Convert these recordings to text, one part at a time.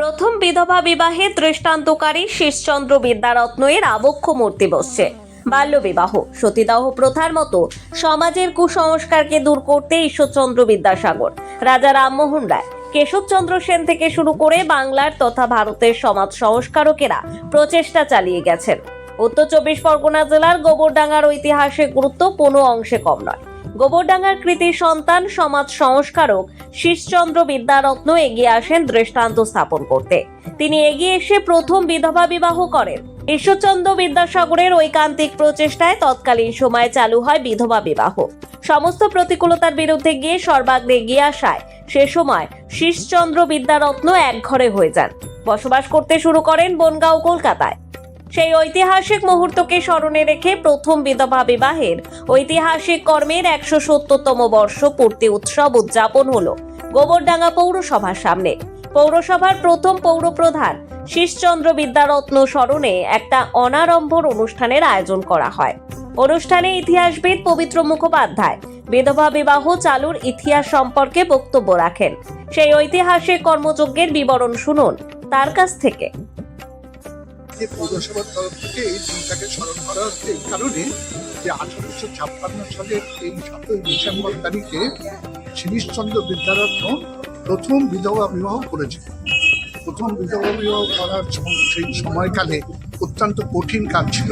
প্রথম বিধবা বিবাহে দৃষ্টান্তকারী শীষচন্দ্র বিদ্যারত্ন এর আবক্ষ মূর্তি বসছে। বাল্যবিবাহ সতীদাহ প্রথার মতো সমাজের কুসংস্কারকে দূর করতে ঈশ্বরচন্দ্র বিদ্যাসাগর, রাজা রামমোহন রায়, কেশবচন্দ্র সেন থেকে শুরু করে বাংলার তথা ভারতের সমাজ সংস্কারকেরা প্রচেষ্টা চালিয়ে গেছেন। উত্তর চব্বিশ পরগনা জেলার গোবরডাঙ্গার ঐতিহাসিক গুরুত্ব কোনো অংশে কম নয়। গোবরডাঙ্গার কৃতি সন্তান, সমাজ সংস্কারক শীষচন্দ্র বিদ্যারত্ন এগিয়ে আসেন দৃষ্টান্ত স্থাপন করতে। তিনি এগিয়ে এসে প্রথম বিধবা বিবাহ করেন। ঈশ্বরচন্দ্র বিদ্যাসাগরের ঐকান্তিক প্রচেষ্টায় তৎকালীন সময়ে চালু হয় বিধবা বিবাহ। সমস্ত প্রতিকূলতার বিরুদ্ধে গিয়ে সর্বাগ্রে এগিয়ে আসায় সে সময় শীষচন্দ্র বিদ্যারত্ন একঘরে হয়ে যান। বসবাস করতে শুরু করেন বনগাঁও, কলকাতায়। সেই ঐতিহাসিক মুহূর্তকে স্মরণে রেখে প্রথম বিধবা বিবাহের ঐতিহাসিক কর্মের একশো সত্তরতম বর্ষ পূর্তি উৎসব উদযাপন হলো গোবরডাঙ্গা পৌরসভার সামনে। পৌরসভার প্রথম পৌরপ্রধান শীষচন্দ্র বিদ্যারত্ন স্মরণে একটা অনারম্ভর অনুষ্ঠানের আয়োজন করা হয়। অনুষ্ঠানে ইতিহাসবিদ পবিত্র মুখোপাধ্যায় বিধবা বিবাহ চালুর ইতিহাস সম্পর্কে বক্তব্য রাখেন। সেই ঐতিহাসিক কর্মযজ্ঞের বিবরণ শুনুন তার কাছ থেকে। যে পৌরসভার তরফ থেকে এই দিনটাকে স্মরণ করা হচ্ছে এই কারণে যে আঠারোশো ছাপ্পান্ন সালের এই সাতই ডিসেম্বর তারিখে শিরিশচন্দ্র বিদ্যারত্ন প্রথম বিধবা বিবাহ করেছে প্রথম বিধবা বিবাহ করার সেই সময়কালে অত্যন্ত কঠিন কাজ ছিল।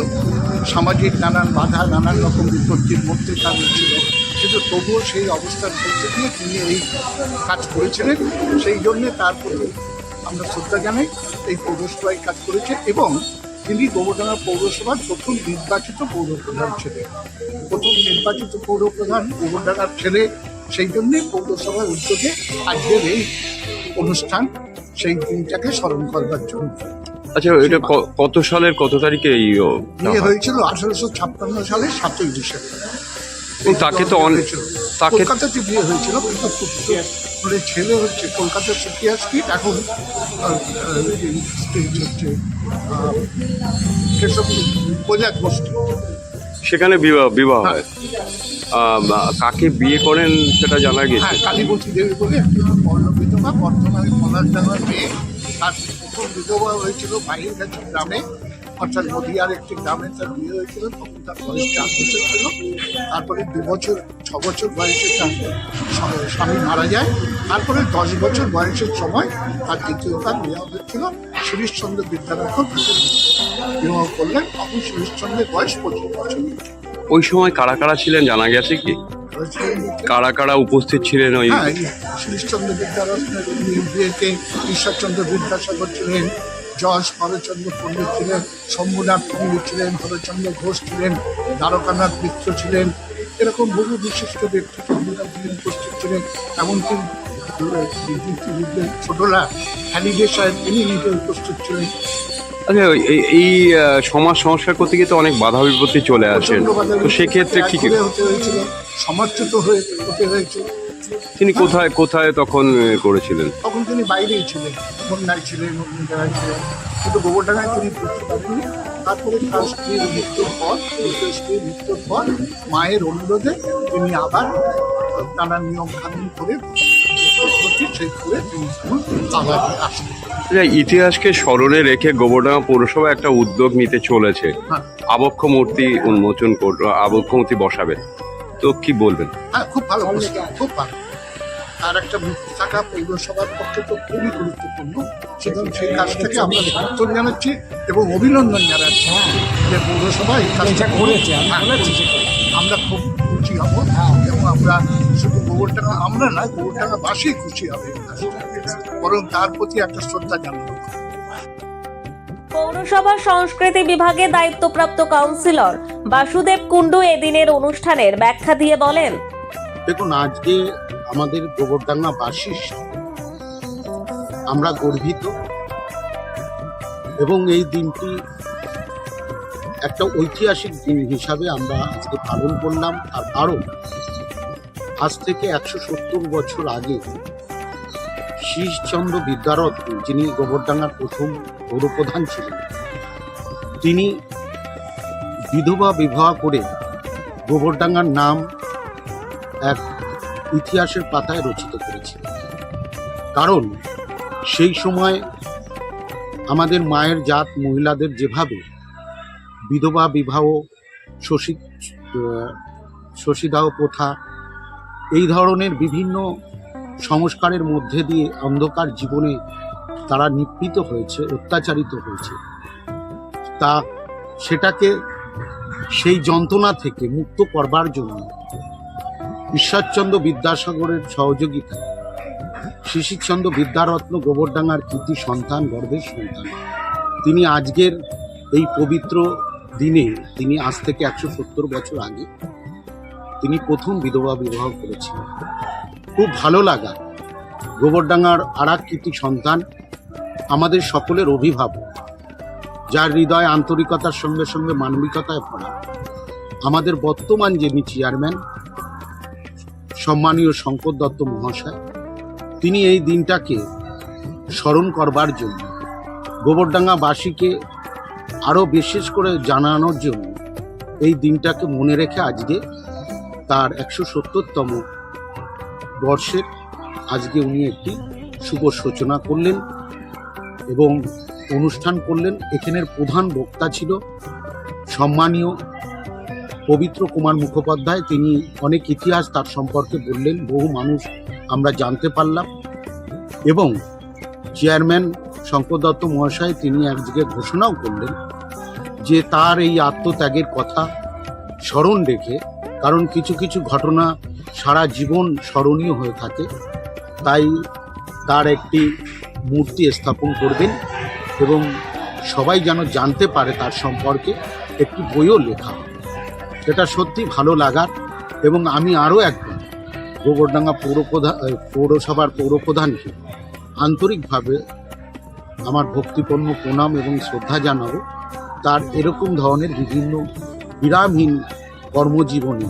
সামাজিক নানান বাধা, নানান রকম বিপত্তির মধ্যে কাজ ছিল। কিন্তু তবুও সেই অবস্থার মধ্যে দিয়ে তিনি এই কাজ করেছিলেন। সেই জন্যে তার আমরা শ্রদ্ধা জানাই এই পৌরসভায় কাজ করেছে এবং তিনি গোবরডাঙ্গা পৌরসভার প্রথম নির্বাচিত পৌরপ্রধান ছেলে প্রথম নির্বাচিত পৌরপ্রধান গোবরডাঙ্গার ছেলে সেই জন্যে পৌরসভার উদ্যোগে আজকের এই অনুষ্ঠান সেই দিনটাকে স্মরণ করবার জন্য। আচ্ছা এটা কত সালের কত তারিখে এই বিয়ে হয়েছিল আঠারোশো ছাপ্পান্ন সালের সাতই ডিসেম্বর। তাকে তো। তাকে কলকাতাতে বিয়ে হয়েছিল কিন্তু মানে ছেলে হচ্ছে কলকাতার সুপ্রিয়া স্ট্রিট এখন হচ্ছে প্রজাত সেখানে বিবাহ বিবাহ হয়। কাকে বিয়ে করেন সেটা জানা গেছে। হ্যাঁ কালীবতী দেবী বলে বিধবা বর্তমানে পলাশডাঙ্গার মেয়ে। তার প্রথম বিধবা হয়েছিল বাইরের কাছে গ্রামে অর্থাৎ নদীয়ার একটি গ্রামে তার বিয়ে হয়েছিল তখন তার বয়স চার বছর ছিল। তারপরে দু বছর ছ বছর বয়সে তার স্বামী মারা যায়। তারপরে দশ বছর বয়সের সময় তার দ্বিতীয়বার বিবাহ হয়েছিল। শিরিশচন্দ্র বিদ্যারত্ন বিবাহ করলেন। তখন শিরিশচন্দ্রের বয়স পঁচিশ বছর। ওই সময় কারা কারা ছিলেন জানা গেছে কি? কারা কারা উপস্থিত ছিলেন ওই হ্যাঁ এই শ্রীশচন্দ্র বিদ্যারত্নের বিয়েতে ঈশ্বরচন্দ্র বিদ্যাসাগর ছিলেন যশ হরচন্দ্র পণ্ডিত ছিলেন শম্ভুনাথ পণ্ডিত ছিলেন হরচন্দ্র ঘোষ ছিলেন দ্বারকানাথ মিত্র ছিলেন এরকম বহু বিশিষ্ট ব্যক্তি শম্ভুনাথ ছিলেন উপস্থিত ছিলেন। এমনকি ছোটলা হ্যালিডে সাহেব তিনি নিজে উপস্থিত ছিলেন। আচ্ছা এই এই সমাজ সংস্কার করতে গিয়ে তো অনেক বাধা বিপত্তি চলে বাধা তো সেক্ষেত্রে কি কি- হতে হয়েছিল। সমাজচ্যুত হয়ে হতে হয়েছিল তিনি কোথায় কোথায় তখন করেছিলেন? তখন তিনি বাইরেই ছিলেন। বন্যায় ছিলেন অন্য ছিলেন। কিন্তু গোবরডাঙ্গায় তিনি বুঝতে পারেননি। তারপরে তার স্ত্রীর মৃত্যুর পর দ্বিতীয় স্ত্রীর মৃত্যুর পর মায়ের অনুরোধে তিনি আবার নানান নিয়ম কানুন করে আচ্ছা, ইতিহাসকে স্মরণে রেখে গোবরডাঙ্গা পৌরসভা একটা উদ্যোগ নিতে চলেছে। হ্যাঁ। আবক্ষ মূর্তি উন্মোচন কর আবক্ষ মূর্তি বসাবে। তো কি বলবেন? হ্যাঁ খুব ভালো প্রস্তাব খুব ভালো। তার একটা মূর্তি থাকা পৌরসভার পক্ষে তো খুবই গুরুত্বপূর্ণ। সুতরাং সেই কাজটাকে আমরা সমর্থন জানাচ্ছি এবং অভিনন্দন জানাচ্ছি যে পৌরসভা এই কাজটা করেছে আমরা খুব খুশি হব এবং আমরা শুধু গোবরটাকা আমরা না গোবরটাকা বাসী খুশি হবে বরং তার প্রতি একটা শ্রদ্ধা জানাব। পৌরসভা সংস্কৃতি বিভাগে দায়িত্বপ্রাপ্ত কাউন্সিলর বাসুদেব কুণ্ডু এদিনের অনুষ্ঠানের ব্যাখ্যা দিয়ে বলেন, দেখুন, আজকে আমাদের গোবরডাঙ্গাবাসী আমরা গর্বিত এবং এই দিনটি একটা ঐতিহাসিক দিন হিসাবে আমরা আজকে পালন করলাম। আর কারণ, আজ থেকে একশো সত্তর বছর আগে শীষচন্দ্র বিদ্যারত্ন যিনি গোবরডাঙ্গার প্রথম পৌরপ্রধান ছিলেন, তিনি বিধবা বিবাহ করে গোবরডাঙ্গার নাম এক ইতিহাসের পাতায় রচিত করেছে কারণ সেই সময় আমাদের মায়ের জাত মহিলাদের যেভাবে বিধবা বিবাহ, শশী শশীদাহ প্রথা, এই ধরনের বিভিন্ন সংস্কারের মধ্যে দিয়ে অন্ধকার জীবনে তারা নিপীড়িত হয়েছে, অত্যাচারিত হয়েছে। তা সেটাকে সেই যন্ত্রণা থেকে মুক্ত করবার জন্য ঈশ্বরচন্দ্র বিদ্যাসাগরের সহযোগিতা শিশিরচন্দ্র বিদ্যারত্ন গোবরডাঙ্গার কৃতি সন্তান গর্বের সন্তান। তিনি আজকের এই পবিত্র দিনে, তিনি আজ থেকে একশো সত্তর বছর আগে তিনি প্রথম বিধবা বিবাহ করেছিলেন। খুব ভালো লাগা। গোবরডাঙ্গার আরাক কৃতি সন্তান, আমাদের সকলের অভিভাবক, যার হৃদয় আন্তরিকতার সঙ্গে সঙ্গে মানবিকতায় ভরা। আমাদের বর্তমান যিনি চেয়ারম্যান, সম্মানীয় শঙ্কর দত্ত মহাশয়, তিনি এই দিনটাকে স্মরণ করবার জন্য, গোবরডাঙ্গাবাসীকে আরও বিশেষ করে জানানোর জন্য এই দিনটাকে মনে রেখে আজকে তার একশো সত্তরতম বর্ষের। আজকে উনি একটি শুভ সূচনা করলেন এবং অনুষ্ঠান করলেন। এখানের প্রধান বক্তা ছিল সম্মানীয় পবিত্র কুমার মুখোপাধ্যায়। তিনি অনেক ইতিহাস তার সম্পর্কে বললেন, বহু মানুষ আমরা জানতে পারলাম এবং চেয়ারম্যান শঙ্কর দত্ত মহাশয় তিনি একদিকে ঘোষণাও করলেন যে তার এই আত্মত্যাগের কথা স্মরণ রেখে, কারণ কিছু কিছু ঘটনা সারা জীবন স্মরণীয় হয়ে থাকে। তাই তার একটি মূর্তি স্থাপন করবেন এবং সবাই যেন জানতে পারে তার সম্পর্কে একটি বইও লেখা। এটা সত্যি ভালো লাগার এবং আমি আরও একবার গোবরডাঙ্গা পৌরপ্রধান আহ, পৌরসভার পৌরপ্রধানকে আন্তরিকভাবে আমার ভক্তিপূর্ণ প্রণাম এবং শ্রদ্ধা জানাব। তার এরকম ধরনের বিভিন্ন বিরামহীন কর্মজীবনে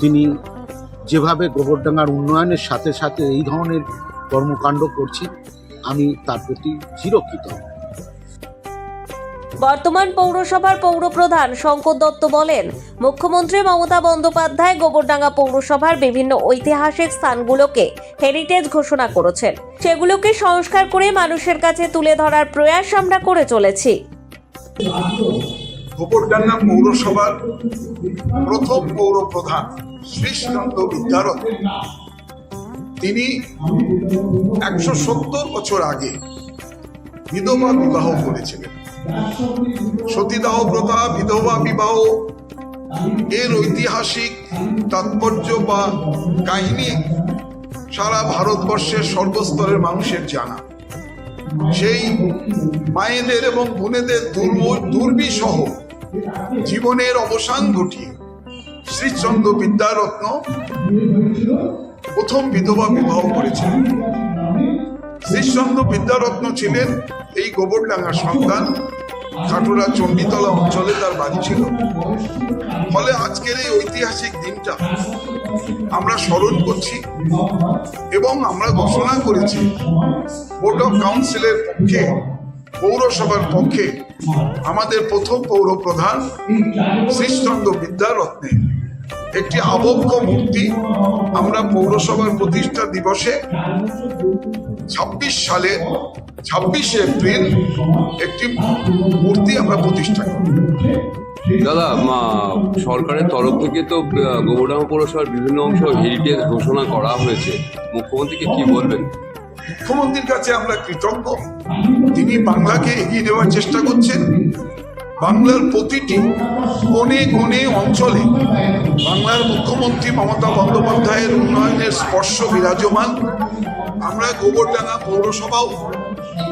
তিনি যেভাবে গোবরডাঙ্গার উন্নয়নের সাথে সাথে এই ধরনের কর্মকাণ্ড করছেন আমি তার প্রতি চিরকৃতজ্ঞ বর্তমান পৌরসভার পৌরপ্রধান শঙ্কর দত্ত বলেন, মুখ্যমন্ত্রী মমতা বন্দ্যোপাধ্যায় গোবরডাঙ্গা পৌরসভার বিভিন্ন ঐতিহাসিক স্থানগুলোকে হেরিটেজ ঘোষণা করেছেন। সেগুলোকে সংস্কার করে মানুষের কাছে তুলে ধরার প্রয়াস আমরা করে চলেছি। গোবরডাঙ্গা পৌরসভার প্রথম পৌর প্রধান শ্রীচন্দ্র বিদ্যারথ। তিনি একশো সত্তর বছর আগে বিধবা বিবাহ করেছিলেন। সতীদাহ প্রথা, বিধবা বিবাহ এর ঐতিহাসিক তাৎপর্য বা কাহিনী সারা ভারতবর্ষের সর্বস্তরের মানুষের জানা। সেই মায়েদের এবং বোনেদের দুর্ব- দুর্বিসহ জীবনের অবসান ঘটিয়ে শ্রীচন্দ্র বিদ্যারত্ন প্রথম বিধবা বিবাহ করেছিলেন। শ্রীচন্দ্র বিদ্যারত্ন ছিলেন এই গোবরডাঙ্গার সন্তান। খাটুরা চণ্ডীতলা অঞ্চলে তার বাড়ি ছিল। ফলে আজকের এই ঐতিহাসিক দিনটা আমরা স্মরণ করছি এবং আমরা ঘোষণা করেছি বোর্ড অফ কাউন্সিলের পক্ষে, পৌরসভার পক্ষে আমাদের প্রথম পৌর প্রধান শ্রীচন্দ্র বিদ্যারত্নে একটি আবক্ষ মূর্তি আমরা পৌরসভার প্রতিষ্ঠা দিবসে ছাব্বিশ সালে, ছাব্বিশে এপ্রিল একটি মূর্তি আমরা প্রতিষ্ঠা করি। দাদা সরকারের তরফ থেকে তো গোবরডাঙ্গা পৌরসভার বিভিন্ন অংশ হেরিটেজ ঘোষণা করা হয়েছে। মুখ্যমন্ত্রীকে কি বলবেন? মুখ্যমন্ত্রীর কাছে আমরা কৃতজ্ঞ। তিনি বাংলাকে এগিয়ে দেওয়ার চেষ্টা করছেন। বাংলার প্রতিটি কোণে কোণে অঞ্চলে বাংলার মুখ্যমন্ত্রী মমতা বন্দ্যোপাধ্যায়ের উন্নয়নের স্পর্শ বিরাজমান। আমরা গোবরডাঙ্গা পৌরসভাও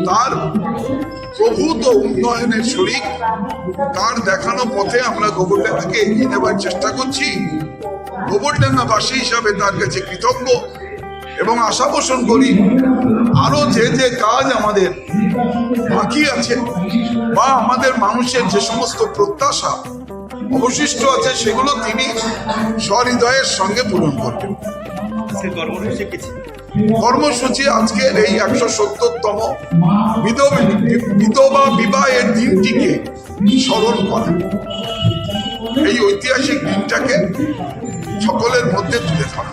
তার প্রভূত উন্নয়নের শরিক, তার দেখানো পথে আমরা গোবরডাঙ্গাকে এগিয়ে নেওয়ার চেষ্টা করছি। গোবরডাঙ্গাবাসী হিসাবে তার কাছে কৃতজ্ঞ। এবং আশা পোষণ করি আরও যে যে কাজ আমাদের বাকি আছে বা আমাদের মানুষের যে সমস্ত প্রত্যাশা অবশিষ্ট আছে সেগুলো তিনি সহৃদয়ের সঙ্গে পূরণ করবেন। কর্মসূচি আজকের এই একশো সত্তরতম বিধবা বিবাহের দিনটিকে স্মরণ করা। এই ঐতিহাসিক দিনটাকে সকলের মধ্যে তুলে ধরা।